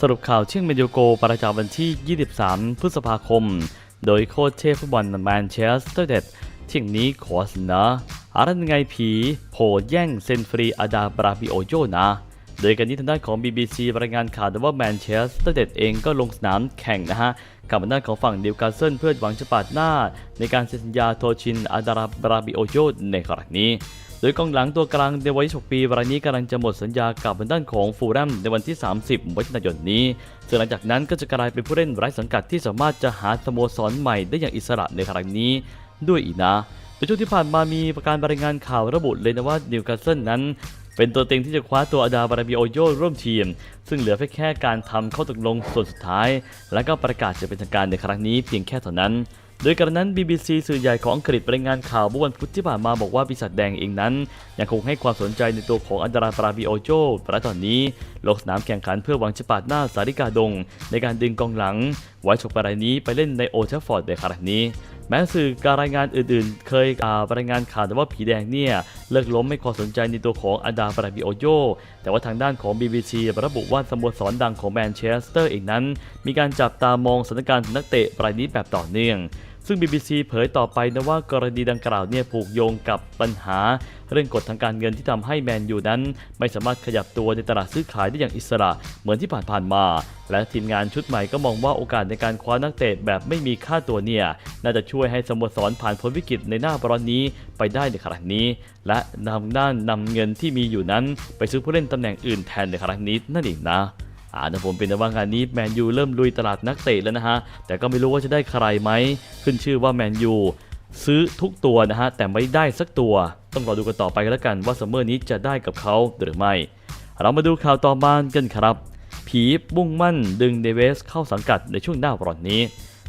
สรุปข่าวเชียงเมนยูโกประจำวันที่ 23 พฤษภาคม โดยโค้ชเชฟฟุตบอลแมนเชสเตอร์เดดเที่ยงนี้ขอเสนออะไรไงผีโผแย่งเซนฟรีอาดาบราบิโอโยนะ โดยการนี้ทางด้านของ BBC รายงานข่าวว่าแมนเชสเตอร์เดดเองก็ลงสนามแข่งนะฮะกับทางด้านของฝั่งดิวคาสเซิลเพื่อหวังจะปาดหน้า ในการเซ็นสัญญาโทชินอาดาราบราบิโอโยในครั้งนี้ โดยกองหลังตัวกลางในวัย26ปีรายนี้กำลังจะหมดสัญญากับทางด้านของฟูแลมในวันที่ 30มิถุนายนนี้ ซึ่งหลังจากนั้นก็จะกลายเป็นผู้เล่นไร้สังกัดที่สามารถจะหาสโมสรใหม่ได้อย่างอิสระในครั้งนี้ด้วยอีกนะโดยช่วงที่ผ่านมามีประการรายงานข่าวระบุเลยนะว่านิวคาสเซิลนั้นเป็นตัวเต็งที่จะคว้าตัวอาดาบาราบิโอโยร่วมทีม ซึ่งเหลือเพียงแค่การทำข้อตกลงส่วนสุดท้าย และก็ประกาศจะเป็นทางการในครั้งนี้เพียงแค่เท่านั้น โดยกระนั้น BBC สื่อใหญ่ของอังกฤษรายงานข่าวเมื่อวันพุธที่ผ่านมาบอกว่าปีศาจแดงเองนั้น ยังคงให้ความสนใจในตัวของอันดาราบราบิโอโจและตอนนี้ลงสนามแข่งขันเพื่อหวังจะปาดหน้าสาริกาดง ในการดึงกองหลัง ไว้ฉกปรายนี้ไปเล่นในโอเทฟฟอร์ดในครั้งนี้แม้สื่อการรายงานอื่นๆ เคยอ่ารายงานข่าวแต่ว่าผีแดงเนี่ยเลิกล้มไม่ขอสนใจในตัวของอันดาบราบิโอโยแต่ว่าทางด้านของ BBC ระบุว่าสโมสรดังของแมนเชสเตอร์เองนั้น มีการจับตามองสถานการณ์นักเตะรายนี้แบบต่อเนื่อง ซึ่ง BBC เผยต่อไปนะว่ากรณีดังกล่าวเนี่ยผูกโยงกับปัญหา เรื่องกฎทางการเงินที่ทำให้แมนยูนั้น ไม่สามารถขยับตัวในตลาดซื้อขายได้อย่างอิสระเหมือนที่ผ่านๆมา และทีมงานชุดใหม่ก็มองว่าโอกาสในการคว้านักเตะแบบไม่มีค่าตัวเนี่ยน่าจะช่วยให้สโมสรผ่านพ้นวิกฤตในหน้าร้อนนี้ไปได้ในครั้งนี้ และนำด้านนำเงินที่มีอยู่นั้น ไปซื้อผู้เล่นตำแหน่งอื่นแทนในครั้งนี้นั่นเองนะ อ่านะผมเป็นแต่ว่างานนี้แมนยูเริ่มลุยตลาดนักเตะแล้วนะฮะ แต่ก็ไม่รู้ว่าจะได้ใครไหม ขึ้นชื่อว่าแมนยูซื้อทุกตัวนะฮะ แต่ไม่ได้สักตัว ต้องรอดูกันต่อไปกันแล้วกันว่าซัมเมอร์นี้จะได้กับเขาหรือไม่ เรามาดูข่าวต่อมากันครับ ผีมุ่งมั่นดึงเดวิสเข้าสังกัดในช่วงหน้าร้อนนี้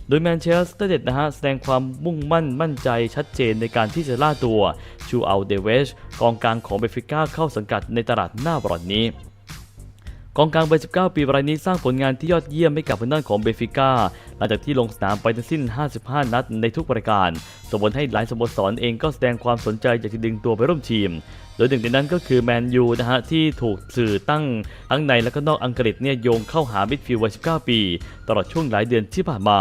โดยแมนเชสเตอร์เด็ดนะฮะ แสดงความมุ่งมั่นมั่นใจชัดเจนในการที่จะล่าตัวชูเอัลเดเวสกองกลางของเบฟิก้าเข้าสังกัดในตลาดหน้าร้อนนี้ กองกลางวัย19 ปีรายนี้สร้างผลงานที่ยอดเยี่ยมให้กับเพื่อนของเบฟิก้าหลังจากที่ลงสนามไปทั้งสิ้น 55 นัดในทุกประการส่งผลให้หลายสโมสรเองก็แสดงความสนใจอยากจะดึงตัวไปร่วมทีม โดยหนึ่งในนั้นก็คือแมนยูนะฮะที่ถูกสื่อตั้งทั้งในและก็นอกอังกฤษเนี่ยโยงเข้าหามิดฟิลด์วัย19 ปี ตลอดช่วงหลายเดือนที่ผ่านมา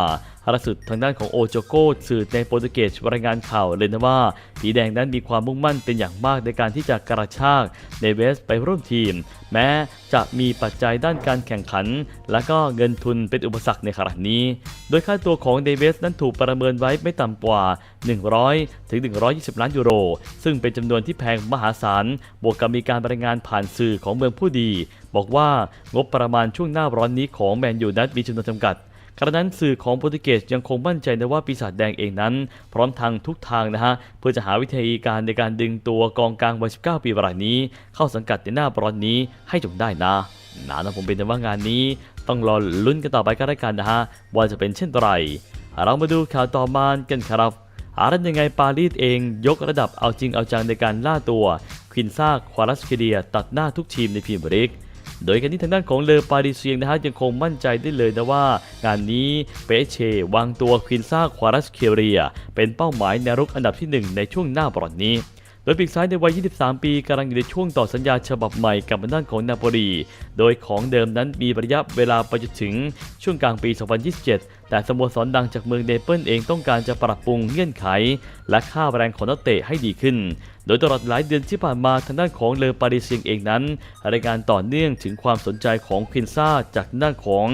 ล่าสุดทางด้านของโอโจโกสื่อในโปรตุเกสรายงานข่าวเลยนะว่าผีแดงนั้นมีความมุ่งมั่นเป็นอย่างมากในการที่จะกระชากเนเวสไปร่วมทีม แม้จะมีปัจจัยด้านการแข่งขัน และก็เงินทุนเป็นอุปสรรคในขณะนี้ โดยค่าตัวของเดวิสนั้นถูกประเมินไว้ไม่ต่ำกว่า 100 ถึง 120 ล้านยูโร ซึ่งเป็นจำนวนที่แพงมหาศาล บวกกับมีการรายงานผ่านสื่อของเมืองผู้ดี บอกว่างบประมาณช่วงหน้าร้อนนี้ของแมนยูนั้นมีจำนวนจำกัด ขณะนั้นสื่อของโปรตุเกสยังคงมั่นใจนะว่าปีศาจแดงเองนั้น พร้อมทางทุกทางนะฮะเพื่อจะหาวิธีการในการดึงตัวกองกลางวัย 19 ปีรายนี้ เข้าสังกัดในหน้าบอลนี้ให้จงได้นะนะนะผมเป็นแต่ว่างานนี้ต้องรอลุ้นกันต่อไปก็แล้วกันนะฮะว่าจะเป็นเช่นไรเรามาดูข่าวต่อมากันครับอารันยังไงปารีสเองยกระดับเอาจริงเอาจังในการล่าตัวควินซ่าควารัสเคเดียตัดหน้าทุกทีมในพรีเมียร์ลีก โดยการที่ทางด้านของเลอปาริเซียงนะฮะยังคงมั่นใจได้เลยนะว่า งานนี้เปเช วางตัวควินซ่าควารัสเคเรีย เป็นเป้าหมายในรุกอันดับที่ 1 ในช่วงหน้าบอลนี้ ยปีกซ้ายในวัย 23 ปีกำลังอยู่ในช่วงต่อสัญญาฉบับใหม่กับด้านของนาโปลี โดยของเดิมนั้นมีระยะเวลาไปจนถึงช่วงกลางปี 2027 แต่สโมสรดังจากเมืองเนเปิลเองต้องการจะปรับปรุงเงื่อนไข และค่าแรงของนักเตะให้ดีขึ้น โดยตลอดหลายเดือนที่ผ่านมาทางด้านของเลอปาริเซียงเองนั้นรายงานต่อเนื่องถึงความสนใจของควินซ่าจากด้านของ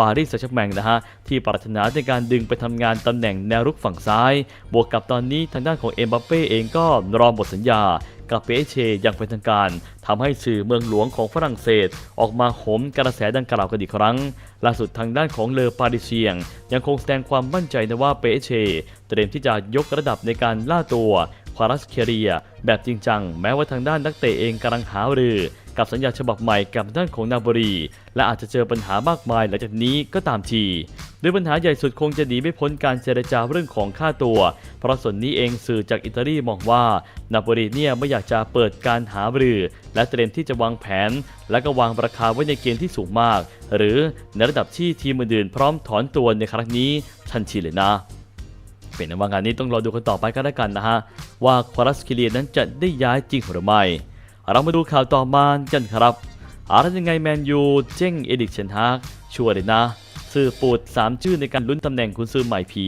ปารีสแซงต์แชร์แมงนะฮะที่ปรารถนาในการดึงไปทำงานตำแหน่งแนวรุกฝั่งซ้าย บวกกับตอนนี้ทางด้านของเอ็มบัปเป้เองก็รอหมดสัญญากับเปเชอย่างเป็นทางการทำให้สื่อเมืองหลวงของฝรั่งเศส ออกมาโหมกระแสดังกล่าวกันอีกครั้ง ล่าสุดทางด้านของเลอปาริเซียง ยังคงแสดงความมั่นใจนะว่าเปเชเตรียมที่จะยกระดับในการล่าตัวควารัสเคเรีย แบบจริงจัง แม้ว่าทางด้านนักเตะเองกำลังหารือ กับสัญญาฉบับใหม่กับด้านของนาบรี และอาจจะเจอปัญหามากมายหลังจากนี้ก็ตามทีโดยปัญหาใหญ่สุดคงจะหนีไม่พ้นการเจรจาเรื่องของค่าตัว เพราะส่วนนี้เองสื่อจากอิตาลีมองว่านาโปลีเนี่ยไม่อยากจะเปิดการหารือ และเตรียมที่จะวางแผน และก็วางราคาไว้ในเกณฑ์ที่สูงมาก หรือในระดับที่ทีมอื่นๆพร้อมถอนตัวในครั้งนี้ทันทีเลยนะเป็นว่างานนี้ต้องรอดูกันต่อไปก็แล้วกันนะฮะ ว่าควารัสคิเลียนั้นจะได้ย้ายจริงหรือไม่ เรามาดูข่าวต่อมากันครับอะไรยังไงแมนยูเจ้งเอดิกเชนฮากชัวร์เลยนะ สื่อปูด 3 ชื่อในการลุ้นตำแหน่งคุณซื้อใหม่ผี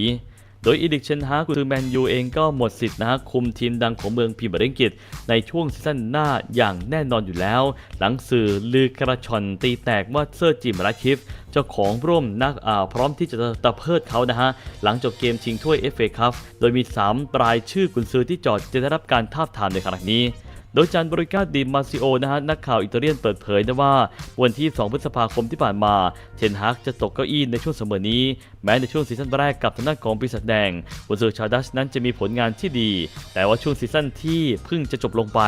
โดยอีดิกเชนฮากคุณซื้อแมนยูเองก็หมดสิทธิ์นะฮะคุมทีมดังของเมืองพรีเมียร์ลีกอังกฤษในช่วงซีซั่นหน้าอย่างแน่นอนอยู่แล้ว หลังสื่อลือกระชอนตีแตกว่าเซอร์จิมรัคคิฟเจ้าของร่วมนักอ่าพร้อมที่จะตะเพิดเขานะฮะ หลังจบเกมชิงถ้วย FA ครับโดยมี3ปลายชื่อกุนซือที่จอดจะได้รับการทาบทามในขณะนี้ โดยจานบริการดีมาซิโอนะฮะนักข่าวอิตาเลียนเปิดเผยนะว่า วันที่ 2 พฤษภาคมที่ผ่านมา เทนฮากจะตกเก้าอี้ในช่วงเสมอนี้ แม้ในช่วงซีซั่นแรกกับทางด้านของปีศาจแดงกุนซือชาดัชนั้นจะมีผลงานที่ดี แต่ว่าช่วงซีซั่นที่เพิ่งจะจบลงไป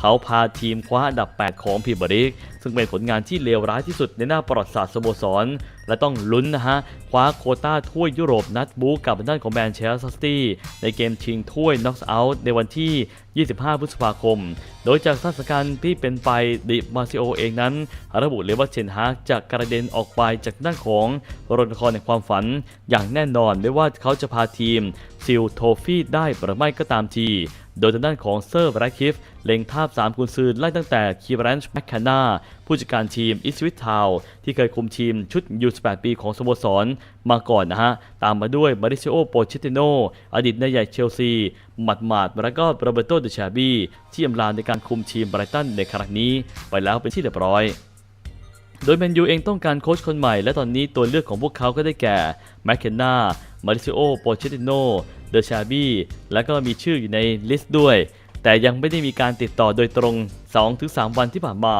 เขาพาทีมคว้าอันดับ 8 ของพรีเมียร์ลีกซึ่งเป็นผลงานที่เลวร้ายที่สุดในหน้าประวัติศาสตร์สโมสร และต้องลุ้นนะฮะ คว้าโคต้าถ้วยยุโรปนัดบู๊กับทางด้านของแมนเชสเตอร์ซิตี้ในเกมชิงถ้วยน็อกเอาท์ในวันที่ 25 พฤษภาคม โดยจากสถานการณ์ที่เป็นไปดิมาซิโอเองนั้น ระบุเลยว่าเชนฮากจะกระเด็นออกไปจากด้านของรนครในความฝันอย่างแน่นอนไม่ว่าเขาจะพาทีมซิลโทฟี่ได้หรือไม่ก็ตามที โดยทางด้านของเซอร์แบรคิฟเล็งทาบ3กุนซือไล่ตั้งแต่คีบรันช์แมคคานาผู้จัดการทีมอิสวิททาวที่เคยคุมทีมชุดยู18ปีของสโมสรมาก่อนนะฮะ ตามมาด้วยมาริซิโอโปชิติโนอดีตนายใหญ่เชลซีหมัดหมาดแล้วก็โรเบโตเดชาบีที่อำลาในการคุมทีมไบรตันในครั้งนี้ ไปแล้วเป็นที่เรียบร้อย โดยแมนยูเองต้องการโค้ชคนใหม่ และตอนนี้ตัวเลือกของพวกเขาก็ได้แก่แมคเคนนามาริซิโอโปเชติโนเดอชาบีและก็มีชื่ออยู่ในลิสต์ด้วย แต่ยังไม่ได้มีการติดต่อโดยตรง 2-3 วันที่ผ่านมา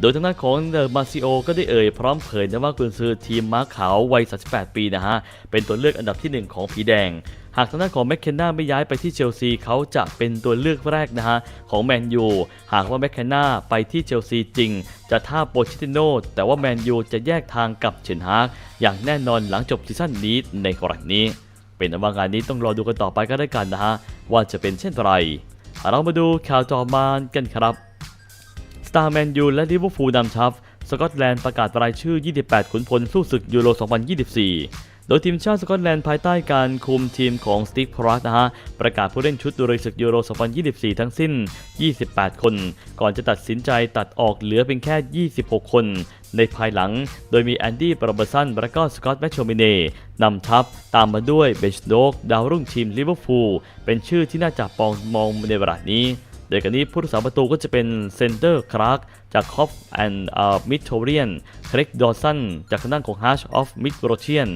โดยทางด้านของเดอมาซิโอก็ได้เอ่ยพร้อมเผยนะว่ากุนซือทีมม้าขาววัย 38 ปีนะฮะ เป็นตัวเลือกอันดับทีหนึ่1 ของผีแดง หากทางด้านของแมคเคนนาไม่ย้ายไปที่เชลซีเขาจะเป็นตัวเลือกแรกนะฮะของแมนยูหากว่าแมคเคนนาไปที่เชลซีจริง จะท่าโปชิติโนแต่ว่าแมนยูจะแยกทางกับเชนฮากอย่างแน่นอนหลังจบซีซั่นนี้ในกรณีนี้ เป็นว่างานนี้ต้องรอดูกันต่อไปก็ได้กันนะฮะว่าจะเป็นเช่นไรเรามาดูข่าวต่อมากันครับสตาร์แมนยูและลิเวอร์พูลนำทัพสกอตแลนด์ประกาศรายชื่อ 28 ขุนพลสู้ศึกยูโร 2024 โดยทีมชาติสกอตแลนด์ภายใต้การคุมทีมของสตีฟพรัสนะฮะประกาศผู้เล่นชุดดูรศึกยูโร 2024 ทั้งสิ้น 28 คน ก่อนจะตัดสินใจตัดออกเหลือเพียงแค่ 26 คน ในภายหลัง โดยมีแอนดี้ปรเบอร์สันและก็สกอตแมชโชมิเน่นำทัพตามมาด้วยเบชโดกดาวรุ่งทีมลิเวอร์พูลเป็นชื่อที่น่าจับปองมองในเวลานี้โดยกันนี้ผู้รักษาประตูก็จะเป็นเซนเตอร์คลาร์กจากคอฟแอนด์มิดโทเรียนคริกดอสันจากทางด้านของฮัชออฟมิดโรเชียน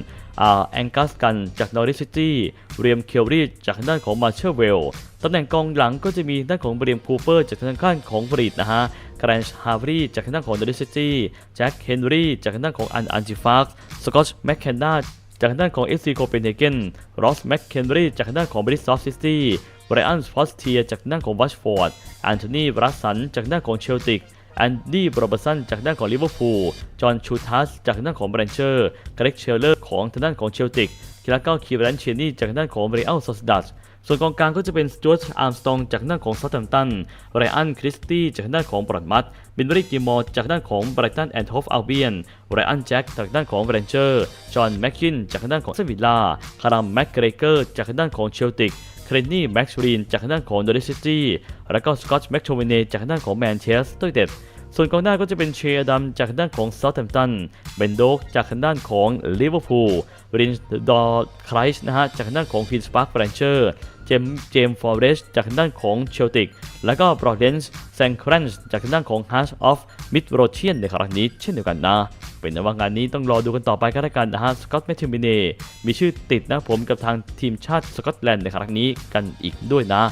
แองกัสกันจากนอริสซิตี้ เรียมเคียวรีจากทางด้านของมาเชอร์เวลตำแหน่งกองหลังก็จะมีด้านของเบรียมคูเปอร์จากทางด้านของบรีดนะฮะแกรนช์ฮาร์รีจากทางด้านของนอริสซิตี้แจ็คเฮนรี่จากทางด้านของอันอันจิฟาร์สกอตแมคเคนนาจากทางด้านของ FC โคเปนเฮเกนรอสแมคเคนรีจากทางด้านของบริสซอฟซิตี้ไบรอันฟอสเทียจากด้านของวัชฟอร์ดแอนโทนีบรัสสันจากด้านของเชลติก แอนดี้โรเบสันจากด้านของลิเวอร์พูล จอห์นชูทัสจากด้านของแบรนเชอร์ เกรกเชลเลอร์ของทางด้านของเชลติกแล้วก็คีบรันเชนี่จากด้านของเรอัลซอสดัสส่วนกองกลางก็จะเป็นสจวตอาร์มสตองจากด้านของซัตแตมตัน ไรอันคริสตี้จากด้านของบรอนมัตบินบริกิมอร์จากด้านของไบรตันแอนด์โฮฟอัลเบียน ไรอันแจ็คจากด้านของแบรนเชอร์ จอห์นแม็กกินจากด้านของเซวิลล่า คารัมแม็กเกรเกอร์จากด้านของเชลติก เครนนี่แม็กซ์รีนจากทางด้านของดอริซิตี้และก็สกอตต์แม็กโทเมเนจากทางด้านของแมนเชสเตอร์ยูไนเต็ดส่วนกองหน้าก็จะเป็นเชียร์ดัมจากทางด้านของเซาท์แฮมป์ตัน เบนโดกจากทางด้านของลิเวอร์พูล รินดอร์ไครส์นะฮะจากทางด้านของควีนสปาร์คแฟรนเชอร์ เจมเจมฟอร์เรสจากทางด้านของเชลติก แล้วก็บรอดเดนส์แซงครันส์จากทางด้านของฮัชออฟมิดโรเชียนในครั้งนี้เช่นเดียวกันนะ เป็นว่างานนี้ต้องรอดูกันต่อไปก็แล้วกันนะฮะสกอตแมทธิวมิเน่มีชื่อติดนะผมกับทางทีมชาติสกอตแลนด์ในครั้งนี้กันอีกด้วยนะ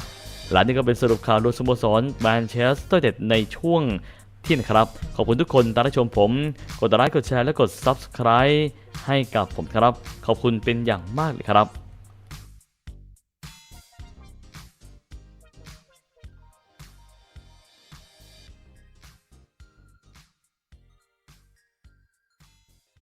หลังนี้ก็เป็นสรุปข่าวรวมสโมสรแมนเชสเตอร์ยูไนเด็ดในช่วงเที่ยงครับ ขอบคุณทุกคนที่รับชมผม กดไลค์กดแชร์และกด Subscribe ให้กับผมครับ ขอบคุณเป็นอย่างมากเลยครับ